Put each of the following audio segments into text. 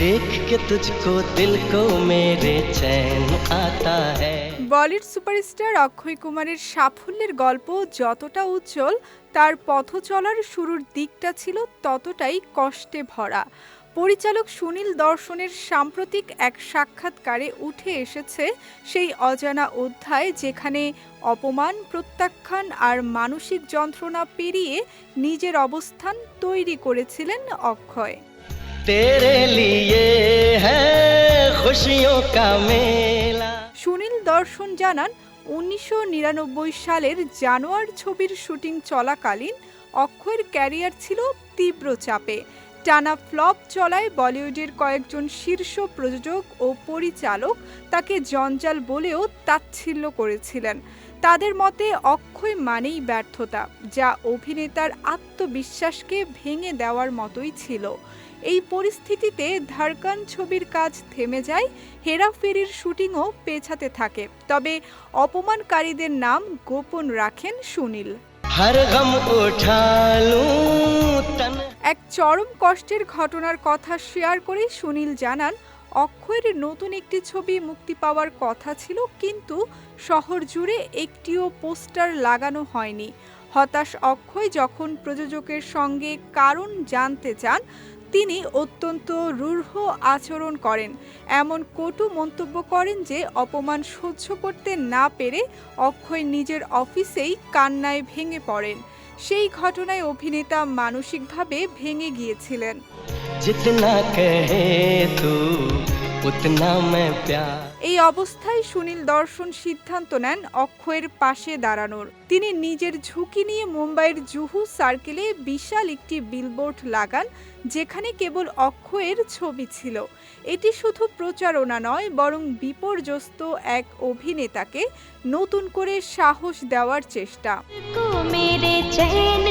देख के तुझको दिल को मेरे चैन आता है বলিউড সুপারস্টার অক্ষয় কুমারের সাফল্যের গল্প যতটা উজ্জ্বল তার পথ চলার শুরুর দিকটা ছিল ততটাই কষ্টে ভরা পরিচালক সুনীল দর্শনের সাম্প্রতিক এক সাক্ষাৎকারে উঠে এসেছে সেই অজানা অধ্যায় যেখানে অপমান প্রত্যাখ্যান আর মানসিক যন্ত্রণা পেরিয়ে নিজের অবস্থান তৈরি করেছিলেন অক্ষয় তেরে লিয়ে খুশিও সুনীল দর্শন জানান, উনিশশো নিরানব্বই সালের জানুয়ার ছবির শুটিং চলাকালীন অক্ষয়ের ক্যারিয়ার ছিল তীব্র চাপে। টানা ফ্লপ চলায় বলিউডের কয়েকজন শীর্ষ প্রযোজক ও পরিচালক তাকে জঞ্জাল বলেও তাচ্ছিল্য করেছিলেন। তাদের মতে অক্ষয় মানেই ব্যর্থতা যা অভিনেতার আত্মবিশ্বাসকে ভেঙে দেওয়ার মতোই ছিল। এই পরিস্থিতিতে ধারকান ছবির কাজ থেমে যায় হেরাফেরির শুটিংও পেছাতে থাকে। তবে অপমানকারীদের নাম গোপন রাখেন সুনীল। এক চরম কষ্টের ঘটনার কথা শেয়ার করে সুনীল জানান অক্ষয়ের নতুন একটি ছবি মুক্তি পাওয়ার কথা ছিল, কিন্তু শহর জুড়ে একটিও পোস্টার লাগানো হয়নি। হতাশ অক্ষয় যখন প্রযোজকের সঙ্গে কারণ জানতে চান, তিনি অত্যন্ত রূঢ় আচরণ করেন। এমন কটু মন্তব্য করেন যে, অপমান সহ্য করতে না পেরে অক্ষয় নিজের অফিসেই কান্নায় ভেঙে পড়েন। সেই ঘটনায় অভিনেতা মানসিকভাবে ভেঙে গিয়েছিলেন। এই অবস্থায় সুনীল দর্শন সিদ্ধান্ত নেন অক্ষয়ের পাশে দাঁড়ানোর। তিনি নিজের ঝুঁকি নিয়ে মুম্বাইয়ের জুহু সার্কেলে বিশাল একটি বিলবোর্ড লাগান যেখানে কেবল অক্ষয়ের ছবি ছিল। এটি শুধু প্রচারণা নয় বরং বিপর্যস্ত এক অভিনেতাকে নতুন করে সাহস দেওয়ার চেষ্টা। মেরে চেন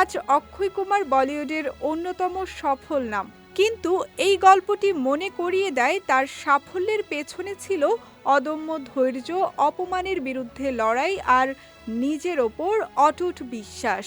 আজ অক্ষয় কুমার বলিউডের অন্যতম সফল নাম। কিন্তু এই গল্পটি মনে করিয়ে দেয় তার সাফল্যের পেছনে ছিল অদম্য ধৈর্য, অপমানের বিরুদ্ধে লড়াই আর নিজের ওপর অটুট বিশ্বাস।